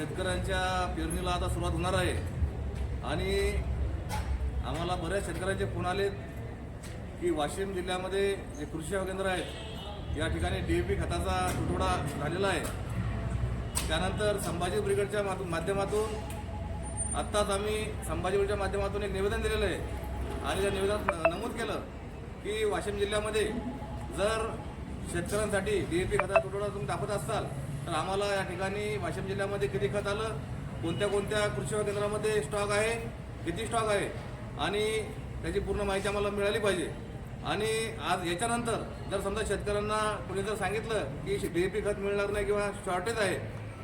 शेतकऱ्यांच्या पेरणीला आता सुरुवात होणार आहे. आणि आम्हाला बऱ्याच शेतकऱ्यांचे फोन आलेत की वाशिम जिल्ह्यामध्ये जे कृषी सेवा केंद्र आहेत या ठिकाणी डी ए पी खताचा तुटवडा झालेला आहे. त्यानंतर संभाजी ब्रिगेडच्या माध्यमातून आत्ताच आम्ही संभाजी ब्रिगेडच्या माध्यमातून एक निवेदन दिलेलं आहे. आणि त्या निवेदनात नमूद केलं की वाशिम जिल्ह्यामध्ये जर शेतकऱ्यांसाठी डी ए पी खताचा तुटवडा तुम्ही दाखवत असाल तर आम्हाला या ठिकाणी वाशिम जिल्ह्यामध्ये किती खत आलं? कोणत्या कोणत्या कृषी सेवा केंद्रामध्ये स्टॉक आहे? किती स्टॉक आहे? आणि त्याची पूर्ण माहिती आम्हाला मिळाली पाहिजे. आणि आज याच्यानंतर जर समजा शेतकऱ्यांना कोणी जर सांगितलं की डी ए पी खत मिळणार नाही किंवा शॉर्टेज आहे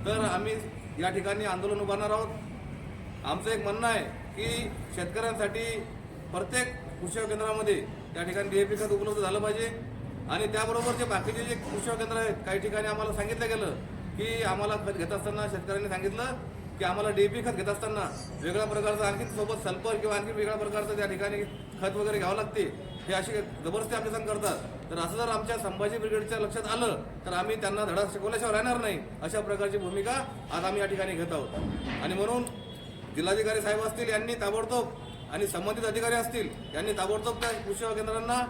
तर आम्ही या ठिकाणी आंदोलन उभारणार आहोत. आमचं एक म्हणणं आहे की शेतकऱ्यांसाठी प्रत्येक कृषी सेवा केंद्रामध्ये त्या ठिकाणी डी ए पी खत उपलब्ध झालं पाहिजे. आणि त्याबरोबर जे बाकीचे जे कृषी केंद्र आहेत काही ठिकाणी आम्हाला सांगितलं गेलं की आम्हाला खत घेत असताना शेतकऱ्यांनी सांगितलं की आम्हाला डीएपी खत घेत असताना वेगळ्या प्रकारचं आणखी सोबत सल्फर किंवा आणखी वेगळ्या प्रकारचं त्या ठिकाणी खत वगैरे घ्यावं लागते हे अशी जबरदस्ती आमच्या संग करतात. तर असं जर आमच्या संभाजी ब्रिगेडच्या लक्षात आलं तर आम्ही त्यांना धडा शिकवल्याशिवाय राहणार नाही अशा प्रकारची भूमिका आज आम्ही या ठिकाणी घेत आहोत. आणि म्हणून जिल्हाधिकारी साहेब असतील यांनी ताबडतोब आणि संबंधित अधिकारी असतील यांनी ताबडतोब त्या कृषी केंद्रांना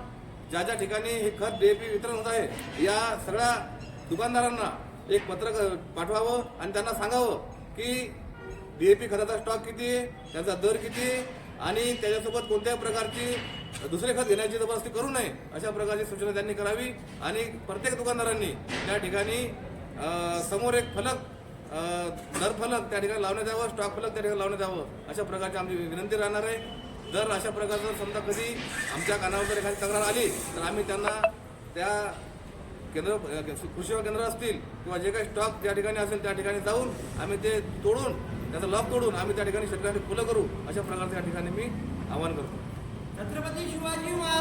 ज्या ज्या ठिकाणी हे खत डीएपी वितरण होत आहे या सगळ्या दुकानदारांना एक पत्रक पाठवावं आणि त्यांना सांगावं की डीएपी खताचा स्टॉक किती त्याचा दर किती आणि त्याच्यासोबत कोणत्याही प्रकारची दुसरे खत घेण्याची तपासणी करू नये अशा प्रकारची सूचना त्यांनी करावी. आणि प्रत्येक दुकानदारांनी त्या ठिकाणी समोर एक फलक दर फलक त्या ठिकाणी लावण्यात यावं स्टॉक फलक त्या ठिकाणी लावण्यात यावं अशा प्रकारची आमची विनंती राहणार आहे. जर अशा प्रकारचं समजा कधी आमच्या कानावर जर एखादी तक्रार आली तर आम्ही त्यांना त्या केंद्र कृषी सेवा केंद्र असतील किंवा जे काही स्टॉक त्या ठिकाणी असेल त्या ठिकाणी जाऊन आम्ही ते तोडून त्याचा लॉक तोडून आम्ही त्या ठिकाणी शेतकऱ्यांनी फुलं करू अशा प्रकारचं या ठिकाणी मी आवाहन करतो. छत्रपती शिवाजी महाराज